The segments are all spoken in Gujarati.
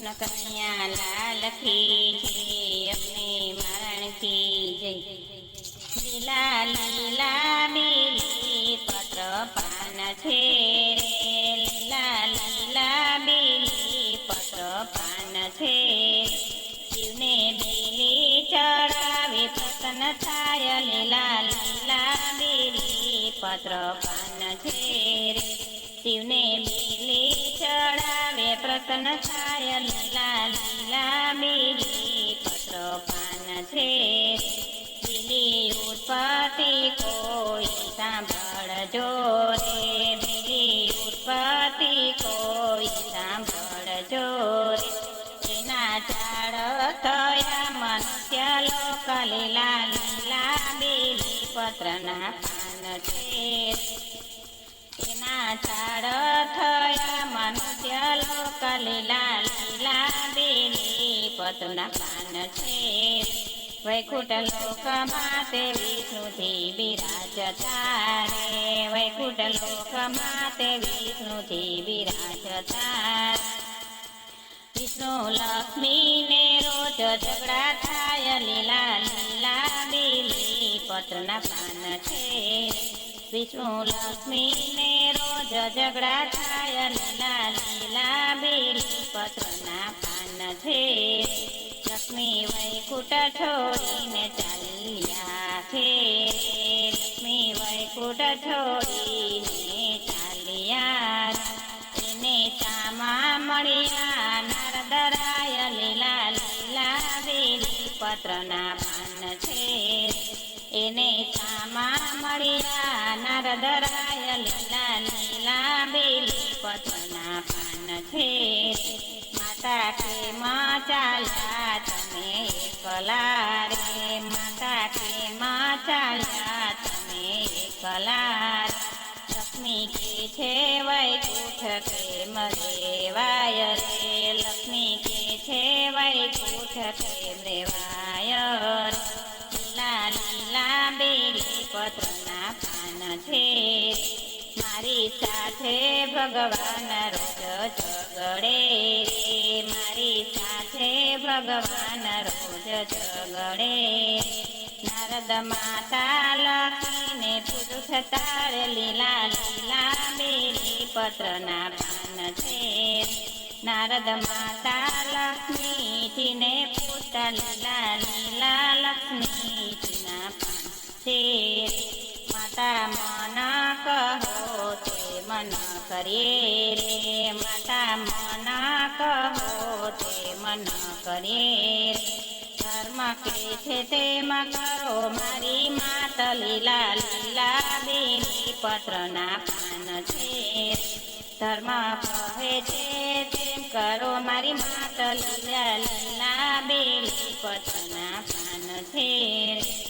કૃષ્ણ કન્યા, લાલ કી જય અમને મારણ કી જય. લીલા લીલા બેલી પત્ર પાન છે રે. લીલા લીલા બેલી પત્ર પાન છે શિવને બેલી ચડાવી, પ્રસન્ન થાય. લીલા લીલા બેલી પત્ર પાન છે શિવને બેલી ચડાવે પ્રસન્ન થાય લીલા લીલા બેલી પત્ર પાન છે. બીલી ઉત્પત્તિ કોઈ સાંભળજો રે. બીલી ઉત્પત્તિ કોઈ સાંભળજો રે. એના ચાળ થયા મનુષ્ય લોક લીલા લીલા બેલી પત્રના પાન છે. એના છાડ થયા મનુષ્ય લોક લીલા લીલા બેલી પત્રના પાન છે. વૈકુંઠ લોકમાં તે વિષ્ણુથી બિરાજતા રે. વૈકુંઠ લોકમાં તે વિષ્ણુથી બિરાજતા વિષ્ણુ લક્ષ્મીને રોજ ઝઘડા થાય. લીલા લીલા બેલી પત્રના પાન છે. વિષ્ણુ લક્ષ્મીને રોજ ઝઘડા થાય લીલા લીલા બેલી પત્રના પાન છે. લક્ષ્મી વૈકુંઠ છોડીને ચાલ્યા છે. લક્ષ્મી વૈકુંઠ છોડીને ચાલ્યા એને ચામા મળ્યા નારદરાય લીલા લીલા બેલી પત્રના એને ચામા મળ્યા નારદરાય લીલા લીલા બેલી પત્રના પાન છે. માતા કે માં ચાલ્યા, તમે એકલા રે. માતા કે માં ચાલ્યા, તમે એકલા લક્ષ્મી કે છે વૈકુંઠ કે રેવાય રે પત્રના પાન છે. મારી સાથે ભગવાન રોજ ઝગડે રે. મારી સાથે ભગવાન રોજ ઝગડે નારદ માતા લખીને પુરુષ તાર લીલા લીલા બેલી પત્રના પાન છે. નારદ માતા લક્ષ્મીજી ને પૂછતા લીલા લીલા લક્ષ્મીજીના પાન છે માતા મના કહો તે મન કરીએ રે. માતા મના કહો તે મન કરીએ રે. ધર્મ કે છે તેમાં કરો મારી માત. લીલા લીલા બેલી પત્રના પાન છે. ધર્મ કહે છે તેમ કરો મારી માત. લીલા લીલા બેલી પત્રના પાન છે.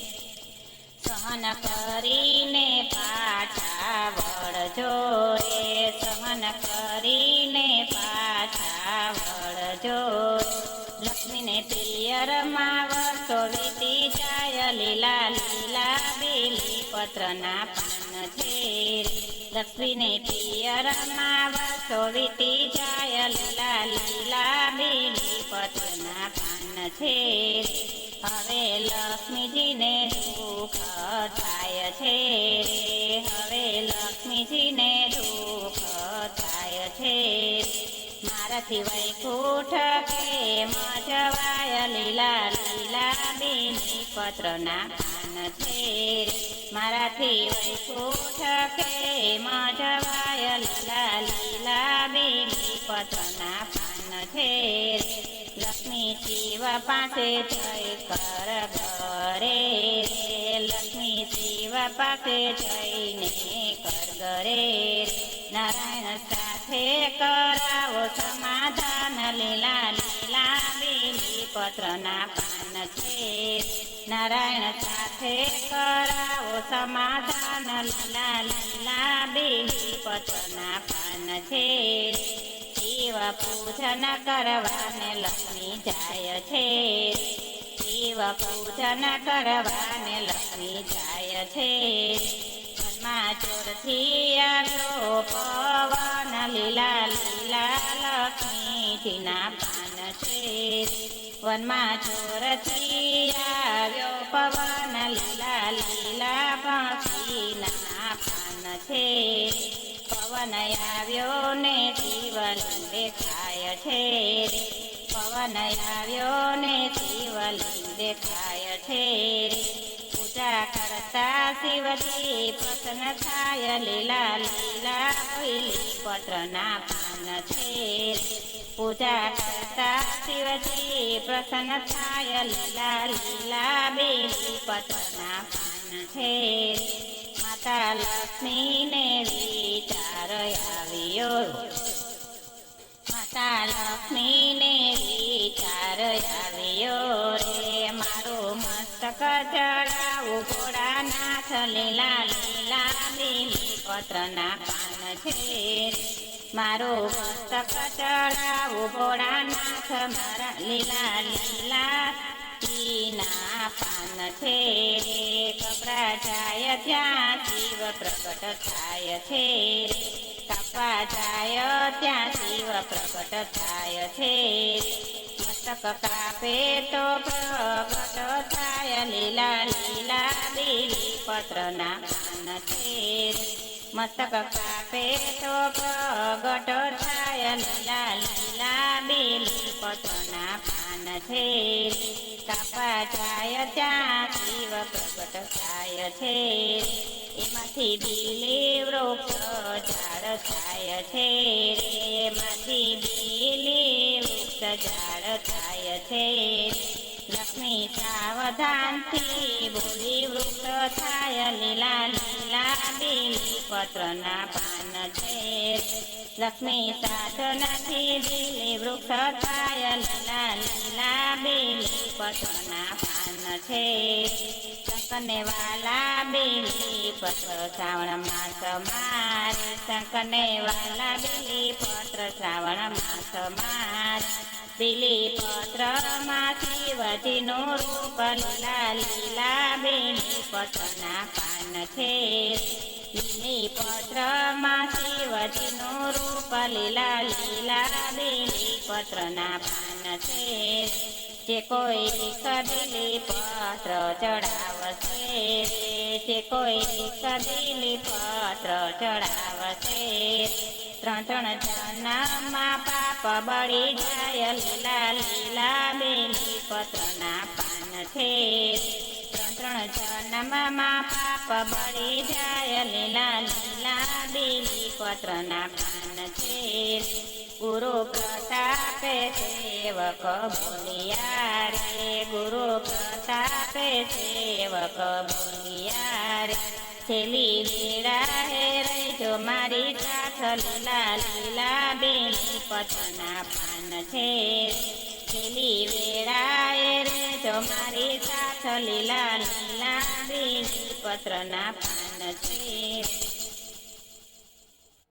સહન કરીને પાછા વળજો રે સહન કરીને પાછા વળજો લક્ષ્મીને પિયરમાં વર્ષો વીતી જાય, લીલા લીલા બેલી પત્રના પાન છે લક્ષ્મીને પિયરમાં વર્ષો વીતી જાય, લીલા લીલા બેલી પત્રના પાન છે. હવે લક્ષ્મીજીને દુઃખ થાય છે. હવે લક્ષ્મીજીને દુઃખ થાય છે. મારાથી વૈકુંઠ કે મજવાય લીલા લીલા બેલી પત્રના પાન છે. મારાથી વૈકુઠ કે મજવાય લીલા લીલા બેલી પત્રના પાન છે. શિવ પાસે જય કર ઘરે રે લક્ષ્મી શિવ પાસે જઈને કર ઘરે નારાયણ સાથે કરાવો સમાધાન લીલા લીલા બેલી પત્રના પાન છે નારાયણ સાથે કરાવો સમાધાન લીલા લીલા બેલી પત્રના પાન છે શિવ પૂજન કરવાને લક્ષ્મી જાય છે. શિવ પૂજન કરવાને લક્ષ્મી જાય છે. મનમાં ચોરથી આવ્યો પવન, લીલા લીલા લક્ષ્મીજીના પાન છે. વનમાં ચોરથી આવ્યો પવન, લીલા લીલા પંખીના પાન છે. પવન આવ્યો ને શિવલિંગ દેખાય છે પવન આવ્યો ને શિવલિંગ દેખાય છે પૂજા કરતા શિવજી પ્રસન્ન થાય, લીલા લીલા પીલી પત્રના પાન છે પૂજા કરતા શિવજી પ્રસન્ન થાય, લીલા લીલા બેલી પત્રના પાન છે માતા લક્ષ્મીને વિચાર આવ્યો માતા આવ્યો રે, મારું મસ્તક ચડાવું ભોળાનાથ લીલા લીલા લીલી પત્રના પાન છે મારો મસ્તક ચડાવું ઘોડાનાથ મારા લીલા લીલા લીના પાન છે કપરા જાય ત્યાં શિવ પ્રગટ થાય છે કપા જાય ત્યાં શિવ પ્રગટ થાય છે મસ્તક કાપે તો પ્રગટ થાય લીલા લીલા લીલી પત્રના પાન છે મસ્તક કાપે તો પ્રગટ થાય લીલા લીલા બેલી પાન છે, કાપા જાય ત્યાં, શિવ પ્રગટ થાય છે. એમાંથી બીલી વૃક્ષ ઝાડ થાય છે. એમાંથી બીલી વૃક્ષ ઝાડ થાય છે. લક્ષ્મી સાવધાનથી બોલી વૃક્ષ થાય લીલા લીલા પત્રના પાન છે. લક્ષ્મી સાધનાથી બીલી વૃક્ષ થાય. લીલા લીલા પત્રના પાન છે. શંકરને વાલા બેલી પત્ર શ્રાવણ માસ માર શંકરને વાલા બેલી પત્ર શ્રાવણ માસ માર બેલી પત્રમાં શિવજીનું રૂપ લીલા લીલા બેલી પત્રના પાન છે. લીલી પત્રમાં શિવજીનું રૂપ લીલા લીલા બેલી પત્રના પાન છે જે કોઈ કબીલી પત્ર ચડાવશે જે કોઈ કબીલી પત્ર ચડાવશે ત્રણ ત્રણ જન્મમાં પાપ બળી જાય લીલા લીલા બેલી પત્રના પાન છે ત્રણ જન્મમાં પાપ બળી જાય લીલા લીલા બેલી પત્રના પાન છે ગુરુ પ્રતાપે સેવક બોલિયા રે ગુરુ પ્રતાપે સેવક બોલિયા રે છેલ્લી વેળા હે જો મારી સાથ લીલા લીલા બેલી પતના પાન છે છેલ્લી વેળાએ રે તમારી સાથ લીલા લીલા પત્રના પાન છે.